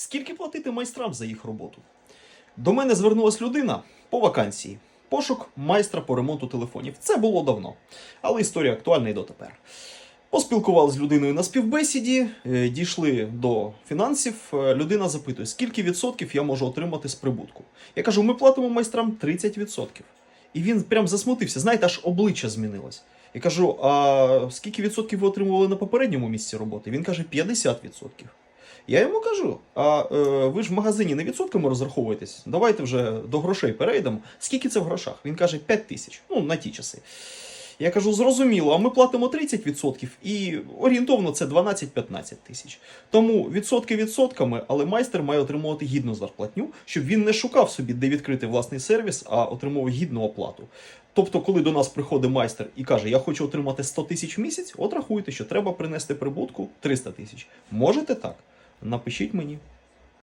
Скільки платити майстрам за їх роботу? До мене звернулась людина по вакансії. Пошук майстра по ремонту телефонів. Це було давно, але історія актуальна і дотепер. Поспілкувалися з людиною на співбесіді, е, дійшли до фінансів. Е, Людина запитує, скільки відсотків я можу отримати з прибутку. Я кажу, ми платимо майстрам 30%. І він прям засмутився. Знаєте, аж обличчя змінилось. Я кажу: а скільки відсотків ви отримували на попередньому місці роботи? Він каже, 50%. Я йому кажу: а е, ви ж в магазині не відсотками розраховуєтесь? Давайте вже до грошей перейдемо. Скільки це в грошах? Він каже, 5 тисяч. Ну, на ті часи. Я кажу, зрозуміло, а ми платимо 30% і орієнтовно це 12-15 тисяч. Тому відсотки відсотками, але майстер має отримувати гідну зарплатню, щоб він не шукав собі, де відкрити власний сервіс, а отримував гідну оплату. Тобто, коли до нас приходить майстер і каже, я хочу отримати 100 тисяч в місяць, от рахуйте, що треба принести прибутку 300 тисяч. Можете так? Напишіть мені.